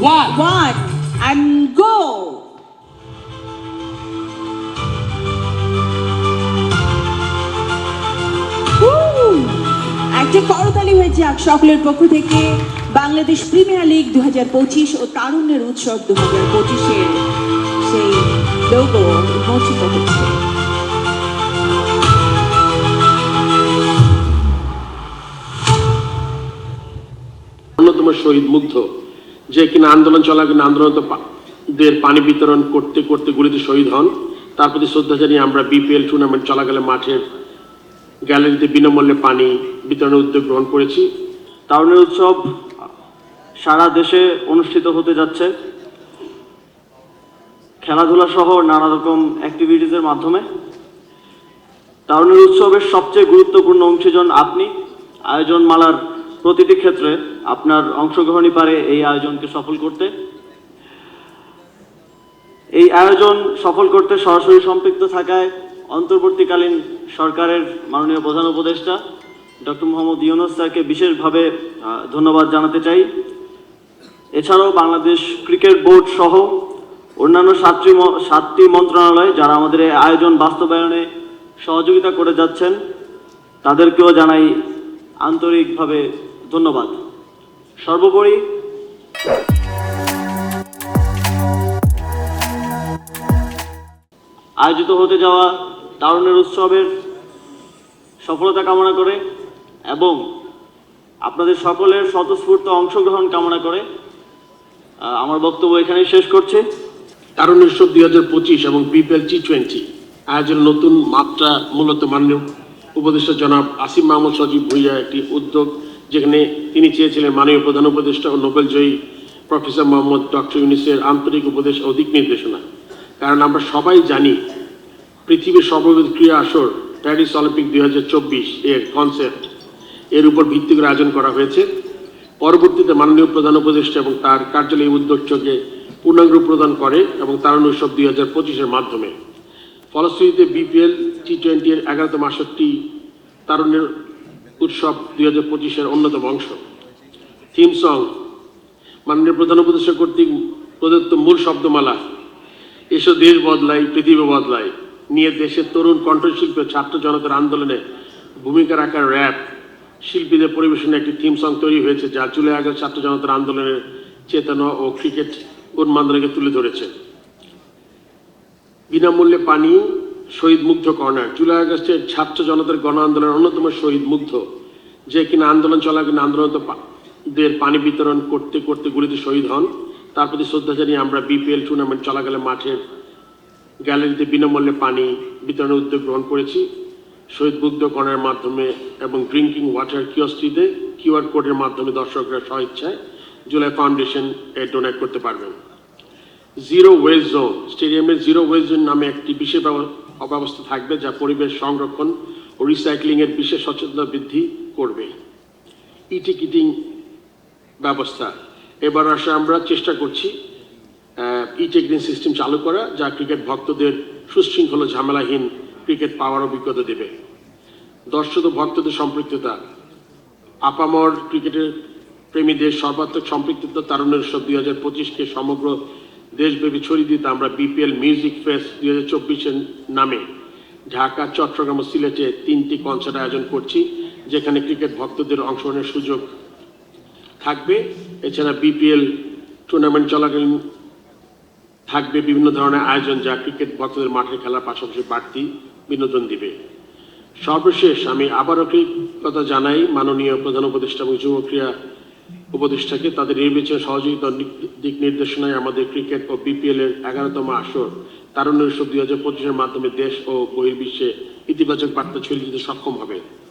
one. one, and go! Woo! একটা করতালি হয়েছে এক সকলের পক্ষ থেকে বাংলাদেশ প্রিমিয়ার লিগ দু ও তারুণ্যের উৎসব দু হাজার পঁচিশের সেই লোগো উন্মোচিত হচ্ছে অন্যতম শহীদ মুগ্ধ যে কিনা আন্দোলন চলাকালীন আন্দোলনত দের পানি বিতরণ করতে করতে গুলিতে শহীদ হন। তার প্রতি শ্রদ্ধা জানিয়ে আমরা বিপিএল টুর্নামেন্ট চলাকালে মাঠের গ্যালারিতে বিনামূল্যে পানি বিতরণের উদ্যোগ গ্রহণ করেছি। তারুণের উৎসব সারা দেশে অনুষ্ঠিত হতে যাচ্ছে। খেলাধুলা সহ নানা রকম অ্যাক্টিভিটিসের মাধ্যমে। তারুণের উৎসবের সবচেয়ে গুরুত্বপূর্ণ অংশীজন আপনি। আয়োজন মালার প্রতিটি ক্ষেত্রে আপনার অংশগ্রহণই পারে এই আয়োজনকে সফল করতে। এই আয়োজন সফল করতে সরাসরি সম্পৃক্ত থাকায় অন্তর্বর্তীকালীন সরকারের মাননীয় প্রধান উপদেষ্টা ডক্টর মোহাম্মদ ইউনুস স্যারকে বিশেষভাবে ধন্যবাদ জানাতে চাই। এছাড়াও বাংলাদেশ ক্রিকেট বোর্ড সহ অন্যান্য সাতটি সাতটি মন্ত্রণালয় যারা আমাদের এই আয়োজন বাস্তবায়নে সহযোগিতা করে যাচ্ছেন, তাদেরকেও জানাই আন্তরিকভাবে ধন্যবাদ। সর্বোপরি আয়োজিত হতে যাওয়া তারুণের উৎসবের সফলতা কামনা করে এবং আপনাদের সকলের স্বতঃস্ফূর্ত অংশগ্রহণ কামনা করে আমার বক্তব্য এখানেই শেষ করছে। তারুণ উৎসব দুই হাজার পঁচিশ এবং বিপিএল টি টোয়েন্টি আয়োজনের নতুন মাত্রা মূলত মাননীয় উপদেষ্টা জনাব আসিম মাহমুদ সজীব ভুইয়া একটি উদ্যোগ যেখানে তিনি চেয়েছিলেন মাননীয় প্রধান উপদেষ্টা ও নোবেলজয়ী প্রফেসর মোহাম্মদ ডক্টর ইউনিসের আন্তরিক উপদেশ ও দিক নির্দেশনা। কারণ আমরা সবাই জানি পৃথিবীর সর্ববৃহৎ ক্রীড়া আসর প্যারিস অলিম্পিক দুই হাজার চব্বিশ এর কনসেপ্ট। এর উপর ভিত্তি করে আয়োজন করা হয়েছে। পরবর্তীতে মাননীয় প্রধান উপদেষ্টা এবং তার কার্যালয় উদ্যোগকে পূর্ণাঙ্গ প্রদান করে এবং তারুণ উৎসব দুই হাজার পঁচিশের মাধ্যমে। ফলশ্রুতিতে বিপিএল, টি টোয়েন্টি এর এগারোতম আসরটি তারুণ্যের উৎসব দুই হাজার পঁচিশের অন্যতম অংশ। থিম সং মাননীয় প্রধান উপদেষ্টা কর্তৃক প্রদত্ত মূল শব্দমালা, এসো দেশ বদলাই, পৃথিবী বদলাই, নিয়ে দেশের তরুণ কণ্ঠশিল্পী ছাত্র জনতার আন্দোলনে ভূমিকা রাখার র্যাপ শিল্পীদের পরিবেশনে একটি থিম সং তৈরি হয়েছে, যা জুলাই আগস্ট ছাত্র জনতার আন্দোলনের চেতনা ও ক্রিকেট উন্মাদনাকে তুলে ধরেছে। বিনামূল্যে পানি শহীদ মুগ্ধ কর্নার। জুলাই আগস্টের ছাত্র জনতার গণ আন্দোলনের অন্যতম শহীদ মুগ্ধ, যে কিনা আন্দোলন চলাকালীন আন্দোলনত পা- দের পানি বিতরণ করতে করতে গুলিতে শহীদ হন। তার প্রতি শ্রদ্ধা জানিয়ে আমরা বিপিএল টুর্নামেন্ট চলাকালে মাঠের গ্যালারিতে বিনামূল্যে পানি বিতরণের উদ্যোগ গ্রহণ করেছি। শহীদ মুগ্ধ কর্নারের মাধ্যমে এবং ড্রিঙ্কিং ওয়াটার কিওস্ট্রিতে কিউআর কোডের মাধ্যমে দর্শকরা স্বইচ্ছায় জুলাই ফাউন্ডেশন এ ডোনেট করতে পারবেন। জিরো ওয়েস্ট জোন স্টেডিয়ামে জিরো ওয়েস্ট জোন নামে একটি বিশেষ ব্যব- অব্যবস্থা থাকবে যা পরিবেশ সংরক্ষণ ও রিসাইক্লিংয়ের বিশেষ সচেতনতা বৃদ্ধি করবে। ই টিকিটিং ব্যবস্থা। এবার আসলে আমরা চেষ্টা করছি ই টিকিটিং সিস্টেম চালু করা, যা ক্রিকেট ভক্তদের সুশৃঙ্খল ঝামেলাহীন ক্রিকেট পাওয়ার অভিজ্ঞতা দেবে। দর্শক ভক্তদের সম্পৃক্ততা। আপামর ক্রিকেটের প্রেমীদের সর্বাত্মক সম্পৃক্ততা উৎসব দুই হাজার পঁচিশকে সমগ্র দেশব্যাপী ছড়িয়ে দিতে আমরা বিপিএল মিউজিক ফেস্ট দুই হাজার চব্বিশের নামে ঢাকা, চট্টগ্রাম ও সিলেটে তিনটি কনসার্ট আয়োজন করছি, যেখানে ক্রিকেট ভক্তদের অংশগ্রহণের সুযোগ থাকবে। এছাড়া বিপিএল টুর্নামেন্ট চলাকালীন থাকবে বিভিন্ন ধরনের আয়োজন যা ক্রিকেট ভক্তদের মাঠে খেলার পাশাপাশি বাড়তি বিনোদন দিবে। সর্বশেষ আমি আবারও কৃতজ্ঞতা জানাই মাননীয় প্রধান উপদেষ্টা এবং যুব ক্রীড়া উপদেষ্টাকে তাদের নির্বাচনে সহযোগিতা দিক নির্দেশনায় আমাদের ক্রিকেট ও বিপিএল এর এগারোতম আসর তারুণ্য উৎসব দুই হাজার পঁচিশের মাধ্যমে দেশ ও বহির্বিশ্বে ইতিবাচক বার্তা ছড়িয়ে দিতে সক্ষম হবে।